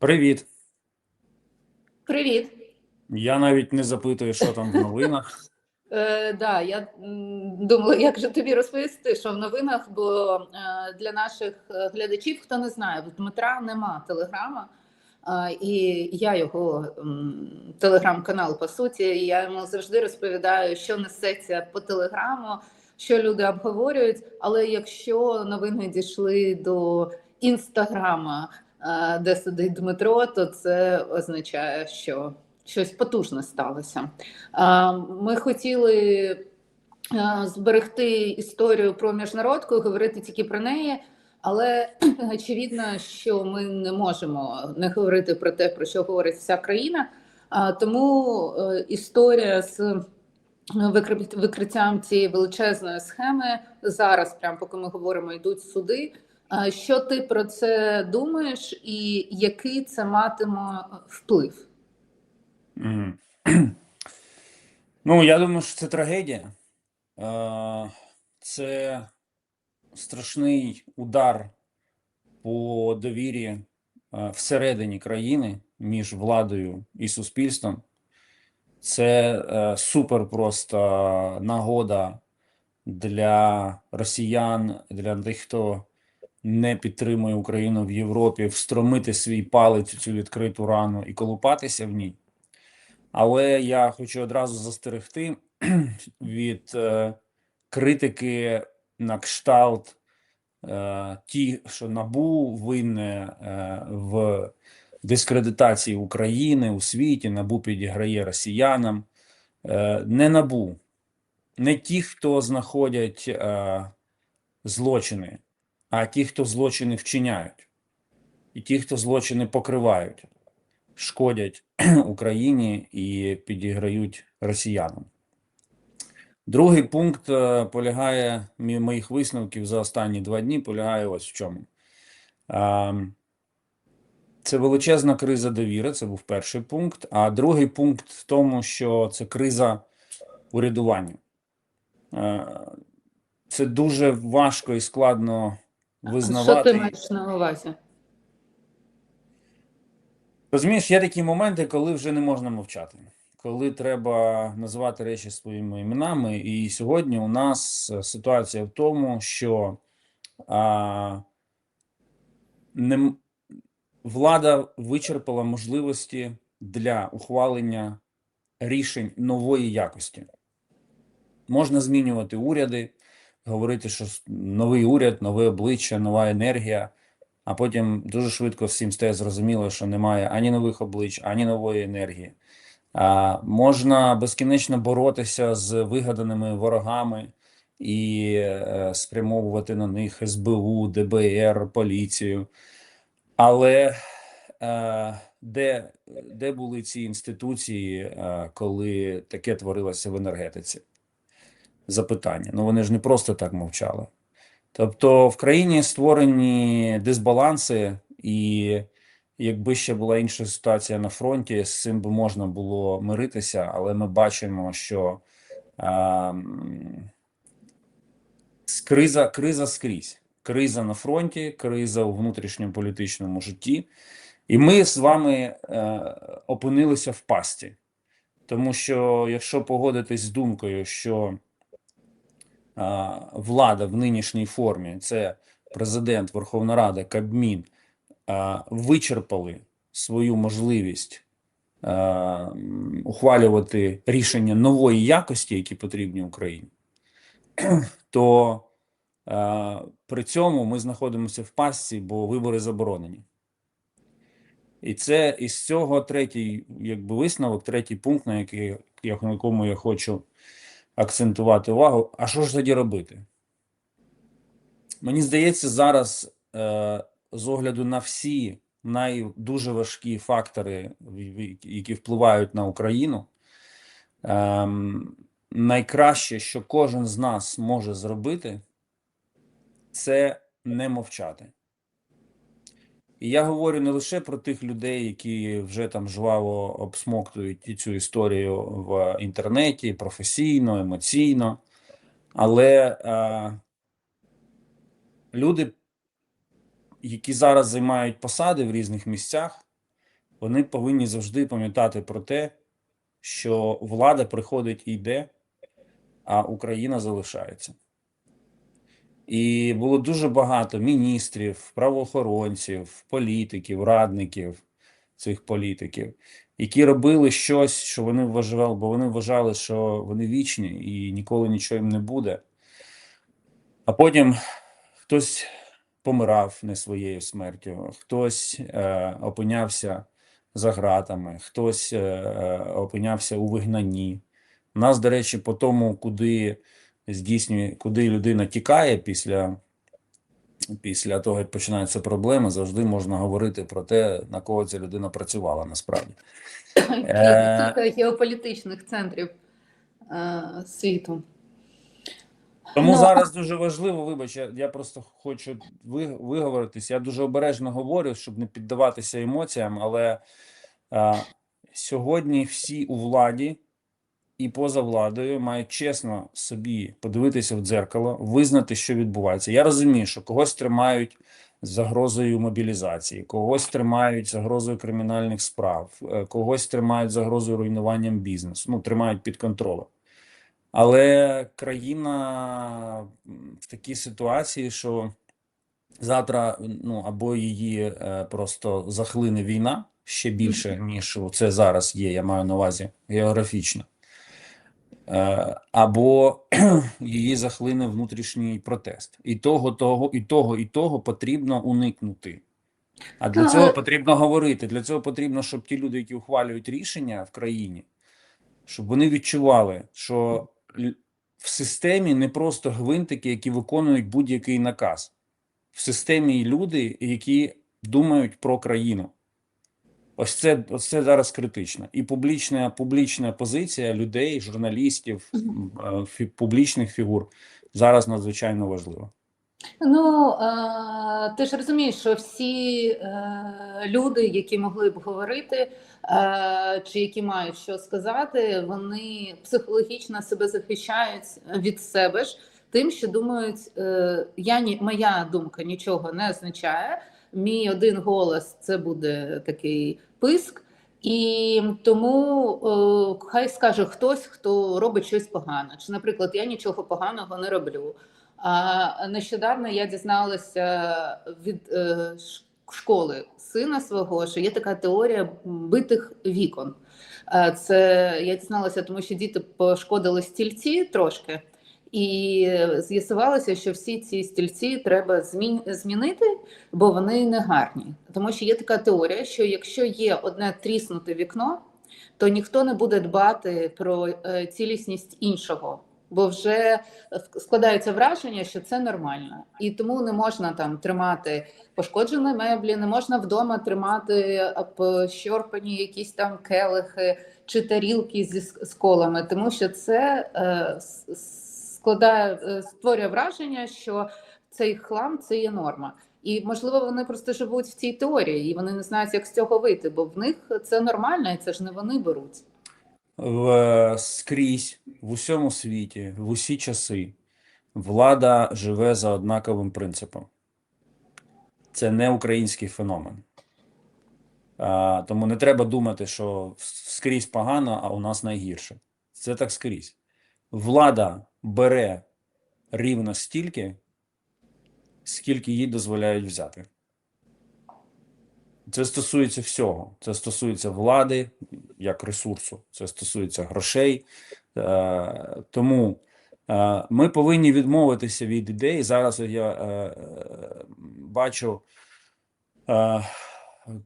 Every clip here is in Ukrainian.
Привіт. Привіт. Я навіть не запитую, що там в новинах. Е, да, я м, думала, як же тобі розповісти, що в новинах, бо е, для наших е, глядачів, хто не знає, в Дмитра нема телеграма, е, і я його м, телеграм-канал, по суті, і я йому завжди розповідаю, що несеться по телеграму, що люди обговорюють. Але якщо новини дійшли до інстаграма, де сидить Дмитро, то це означає, що щось потужне сталося. Ми хотіли зберегти історію про міжнародку, і говорити тільки про неї, але очевидно, що ми не можемо не говорити про те, про що говорить вся країна. Тому е, історія з викри- викриттям цієї величезної схеми зараз, прямо поки ми говоримо, йдуть суди. Що ти про це думаєш, і який це матиме вплив? Ну, я думаю, що це трагедія. Це страшний удар по довірі всередині країни між владою і суспільством. Це е, супер просто нагода для росіян, для тих, хто не підтримує Україну в Європі, встромити свій палець у цю відкриту рану і колупатися в ній. Але я хочу одразу застерегти від е, критики на кшталт е, ті, що НАБУ винне е, в дискредитації України у світі, НАБУ підіграє росіянам. Е, не НАБУ, не ті, хто знаходять е, злочини, а ті, хто злочини вчиняють, і ті, хто злочини покривають шкодять Україні і підіграють росіянам. Другий пункт е, полягає моїх висновків за останні два дні. Полягає ось в чому. Ем, Це величезна криза довіри. Це був перший пункт. А другий пункт в тому, що це криза урядування. Е, Це дуже важко і складно визнавати. Що ти маєш на увазі? Розумієш, є такі моменти, коли вже не можна мовчати, коли треба називати речі своїми іменами. І сьогодні у нас ситуація в тому, що а, не, влада вичерпала можливості для ухвалення рішень нової якості. Можна змінювати уряди, говорити, що новий уряд, нове обличчя, нова енергія. А потім дуже швидко всім стає зрозуміло, що немає ані нових облич, ані нової енергії. А, можна безкінечно боротися з вигаданими ворогами і е, спрямовувати на них СБУ, ДБР, поліцію. Але е, де, де були ці інституції, е, коли таке творилося в енергетиці? Запитання. Ну вони ж не просто так мовчали. Тобто в країні створені дисбаланси, і якби ще була інша ситуація на фронті, з цим би можна було миритися, але ми бачимо, що а, криза, криза скрізь. Криза на фронті, криза у внутрішньому політичному житті. І ми з вами е, опинилися в пасті. Тому що, якщо погодитись з думкою, що влада в нинішній формі, це президент, Верховна Рада, Кабмін, вичерпали свою можливість ухвалювати рішення нової якості, які потрібні Україні, то при цьому ми знаходимося в пастці, бо вибори заборонені. І це із цього третій, якби висновок, третій пункт, на який на якому я хочу акцентувати увагу. А що ж тоді робити? Мені здається, зараз е, з огляду на всі най дуже важкі фактори, які впливають на Україну, ем, найкраще, що кожен з нас може зробити, це не мовчати. І я говорю не лише про тих людей, які вже там жваво обсмоктують цю історію в інтернеті, професійно, емоційно, але е, люди, які зараз займають посади в різних місцях, вони повинні завжди пам'ятати про те, що влада приходить і йде, а Україна залишається. І було дуже багато міністрів, правоохоронців, політиків, радників цих політиків, які робили щось, що вони вважали, бо вони вважали, що вони вічні і ніколи нічого їм не буде. А потім хтось помирав не своєю смертю, хтось е, опинявся за ґратами, хтось е, е, опинявся у вигнанні. У нас, до речі, по тому, куди здійснює, куди людина тікає після, після того, як починаються проблеми, завжди можна говорити про те, на кого ця людина працювала насправді. Е. Геополітичних центрів е, світу. Тому Ну, зараз дуже важливо, вибач, я, я просто хочу ви, виговоритись. Я дуже обережно говорю, щоб не піддаватися емоціям, але а, сьогодні всі у владі і поза владою мають чесно собі подивитися в дзеркало, визнати, що відбувається. Я розумію, що когось тримають загрозою мобілізації, когось тримають загрозою кримінальних справ, е, когось тримають загрозою руйнуванням бізнесу. Ну, тримають під контролем. Але країна в такій ситуації, що завтра ну або її е, просто захлине війна ще більше, ніж це зараз є, я маю на увазі географічно, або її захлине внутрішній протест. І того, того, і того, і того потрібно уникнути. А для Ну, цього потрібно говорити. Для цього потрібно, щоб ті люди, які ухвалюють рішення в країні, щоб вони відчували, що в системі не просто гвинтики, які виконують будь-який наказ. В системі люди, які думають про країну. Ось це, ось це зараз критично. І публічна, публічна позиція людей, журналістів, е, фі- публічних фігур зараз надзвичайно важлива. Ну е, ти ж розумієш, що всі е, люди, які могли б говорити, чи які мають що сказати, вони психологічно себе захищають від себе ж тим, що думають, я ні, моя думка нічого не означає. Мій один голос це буде такий писк. І тому е, хай скаже хтось, хто робить щось погане. Чи, наприклад, я нічого поганого не роблю. А нещодавно я дізналася від е, школи сина свого, що є така теорія битих вікон. Е, Це я дізналася, тому що діти пошкодили стільці трошки, і з'ясувалося, що всі ці стільці треба змінити, бо вони не гарні. Тому що є така теорія, що якщо є одне тріснуте вікно, то ніхто не буде дбати про е, цілісність іншого. Бо вже складається враження, що це нормально, і тому не можна там тримати пошкоджені меблі, не можна вдома тримати щорпані якісь там келихи чи тарілки зі с- з колами, тому що це е, складає е, створює враження, що цей хлам це є норма. І можливо вони просто живуть в цій теорії, і вони не знають, як з цього вийти, бо в них це нормально, і це ж не вони беруть. В, скрізь, в усьому світі, в усі часи влада живе за однаковим принципом. Це не український феномен. А, тому не треба думати, що скрізь погано, а у нас найгірше. Це так скрізь. Влада бере рівно стільки, скільки їй дозволяють взяти. Це стосується всього. Це стосується влади як ресурсу, це стосується грошей. Е, тому е, ми повинні відмовитися від ідеї. Зараз я е, бачу,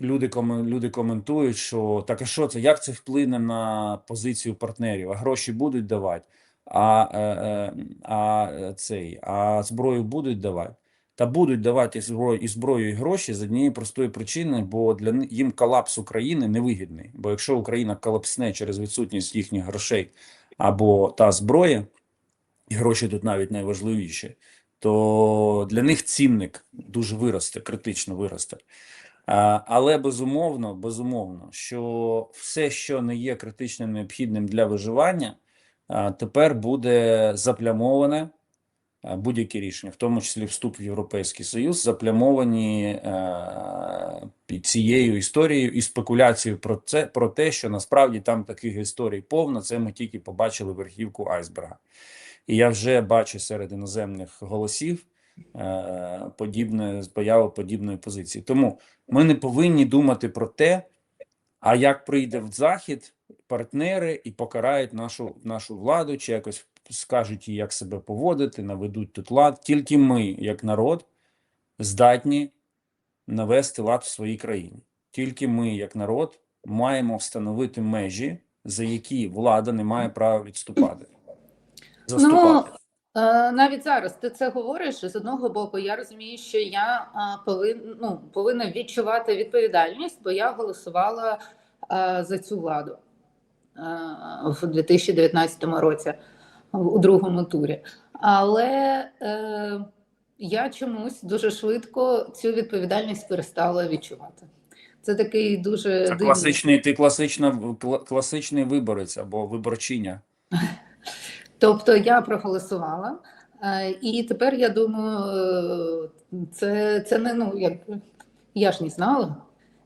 люди, люди коментують, що так, а що це? Як це вплине на позицію партнерів? А гроші будуть давати, а, е, е, а цей, а зброю будуть давати. Та будуть давати і зброю, і зброю, і гроші з однієї простої причини, бо для їм колапс України невигідний. Бо якщо Україна колапсне через відсутність їхніх грошей або та зброя, і гроші тут навіть найважливіші, то для них цінник дуже виросте, критично виросте. Але безумовно, безумовно, що все, що не є критично необхідним для виживання, тепер буде заплямоване будь-які рішення, в тому числі вступ в Європейський Союз, заплямовані е, під цією історією і спекуляцією про це про те, що насправді там таких історій повно. Це ми тільки побачили верхівку айсберга. І я вже бачу серед іноземних голосів е, подібне появу подібної позиції. Тому ми не повинні думати про те, а як прийде в захід партнери і покарають нашу нашу владу, чи якось скажуть їй, як себе поводити, наведуть тут лад. Тільки ми, як народ, здатні навести лад в своїй країні. Тільки ми, як народ, маємо встановити межі, за які влада не має права відступати. Заступати. Е, Навіть зараз ти це говориш з одного боку. Я розумію, що я а, повин, ну, повинна відчувати відповідальність, бо я голосувала а, за цю владу в 2019 році у другому турі. Але е, я чомусь дуже швидко цю відповідальність перестала відчувати. Це такий дуже Це дивний. класичний, ти класична, кла- класичний виборець або виборчиня. Тобто я проголосувала, е, і тепер я думаю, е, це, це не ну як я ж не знала.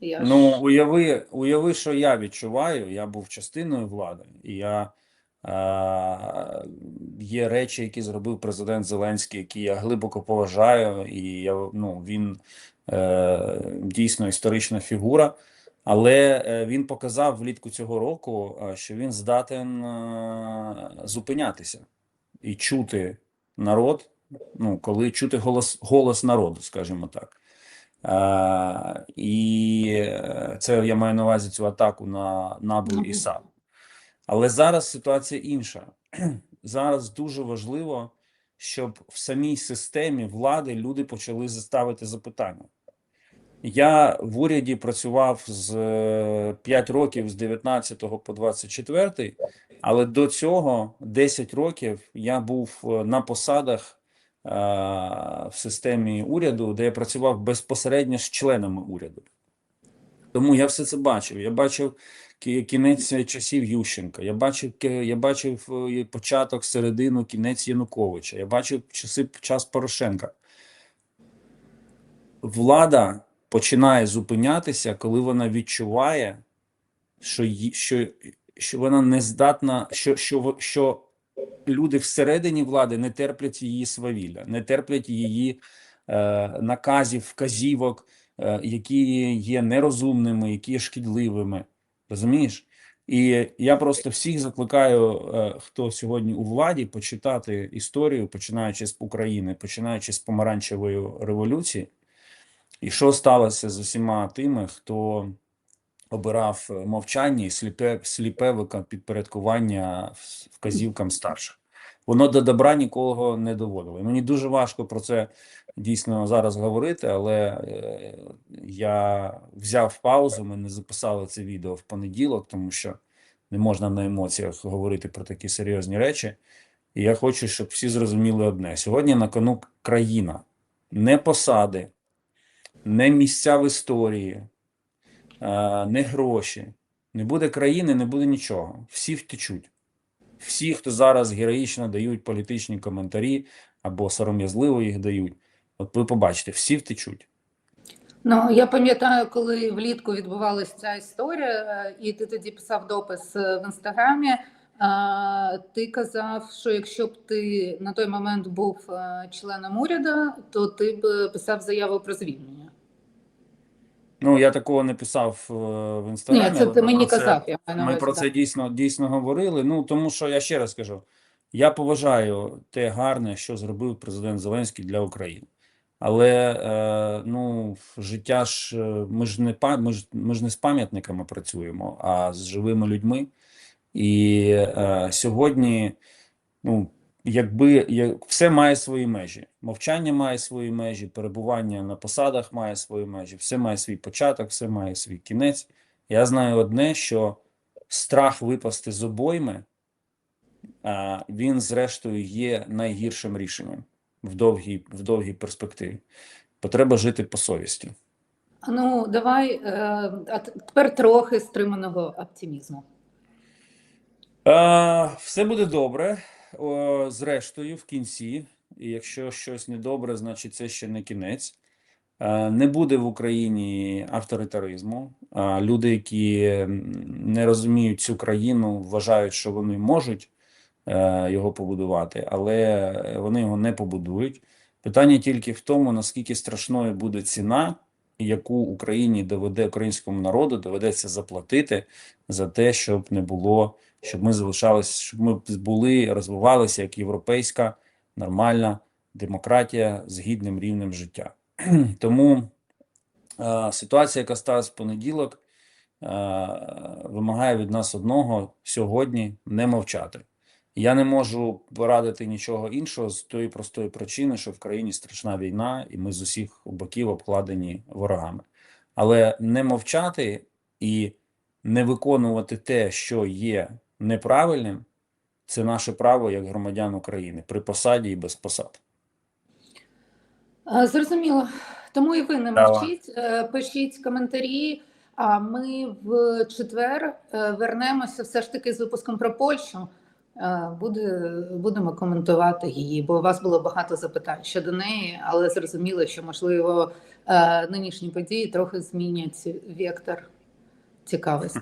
Я ж... Ну, уяви, уяви, що я відчуваю. Я був частиною влади, і я е, є речі, які зробив президент Зеленський, які я глибоко поважаю, і я ну він е, дійсно історична фігура. Але е, він показав влітку цього року, е, що він здатен е, зупинятися і чути народ. Ну, коли чути голос, голос народу, скажімо так. Е, і е, це я маю на увазі цю атаку на НАБУ і. САП. Але зараз ситуація інша. Зараз дуже важливо, щоб в самій системі влади люди почали заставити запитання. Я в уряді працював з 5 років з 19 по 24, але до цього 10 років я був е, на посадах е, в системі уряду, де я працював безпосередньо з членами уряду. Тому я все це бачив. Я бачив кінець часів Ющенка, я бачив, я бачив е, початок, середину, кінець Януковича, я бачив часи час Порошенка. Влада починає зупинятися, коли вона відчуває, що, що, що вона не здатна, що, що, що люди всередині влади не терплять її свавілля, не терплять її е, наказів, вказівок, е, які є нерозумними, які є шкідливими. Розумієш? І я просто всіх закликаю, е, хто сьогодні у владі, почитати історію, починаючи з України, починаючи з помаранчевої революції, і що сталося з усіма тими, хто обирав е, мовчання і сліпе, сліпе підпорядкування вказівкам старших. Воно до добра нікого не доводило. І Мені дуже важко про це дійсно зараз говорити, але е, я взяв паузу. Ми не записали це відео в понеділок, тому що не можна на емоціях говорити про такі серйозні речі. І я хочу, щоб всі зрозуміли одне: сьогодні на кону країна, не посади, не місця в історії, не гроші. Не буде країни, не буде нічого. Всі втечуть. Всі, хто зараз героїчно дають політичні коментарі або сором'язливо їх дають, от ви побачите, всі втечуть. Ну я пам'ятаю, коли влітку відбувалася ця історія, е, і ти тоді писав допис е, в інстаграмі. е, Ти казав, що якщо б ти на той момент був е, членом уряду, то ти б е, писав заяву про звільнення. Ну, я такого не писав е, в інстаграмі. Ні, це ти мені про це- казав. Я Ми про це дійсно, дійсно говорили. Ну тому що я ще раз кажу: я поважаю те гарне, що зробив президент Зеленський для України. Але е, ну, життя ж е, ми ж не ми ж, ми ж не з пам'ятниками працюємо, а з живими людьми. І е, сьогодні, ну, якби як, все має свої межі. Мовчання має свої межі, перебування на посадах має свої межі, все має свій початок, все має свій кінець. Я знаю одне, що страх випасти з обойми, а, він, зрештою, є найгіршим рішенням в довгій, в довгій перспективі. Потреба жити по совісті. Ну давай е, а тепер трохи стриманого оптимізму. Все буде добре. О, зрештою, в кінці. і якщо щось недобре, значить це ще не кінець. Е, Не буде в Україні авторитаризму. Е, Люди, які не розуміють цю країну, вважають, що вони можуть е, його побудувати, але вони його не побудують. Питання тільки в тому, наскільки страшною буде ціна, яку Україні доведе українському народу доведеться заплатити за те, щоб не було, щоб ми залишалися, щоб ми були, розвивалися як європейська нормальна демократія з гідним рівнем життя. Тому е, ситуація, яка сталася в понеділок, е, вимагає від нас одного сьогодні не мовчати. Я не можу порадити нічого іншого з тої простої причини, що в країні страшна війна, і ми з усіх боків обкладені ворогами. Але не мовчати і не виконувати те, що є неправильним, це наше право як громадян України при посаді і без посад. Зрозуміло. Тому і ви не мовчіть, е, пишіть коментарі. А ми в четвер е, вернемося все ж таки з випуском про Польщу. Е, Буде, будемо коментувати її, бо у вас було багато запитань щодо неї, але зрозуміло, що можливо е, нинішні події трохи змінять вектор цікавості.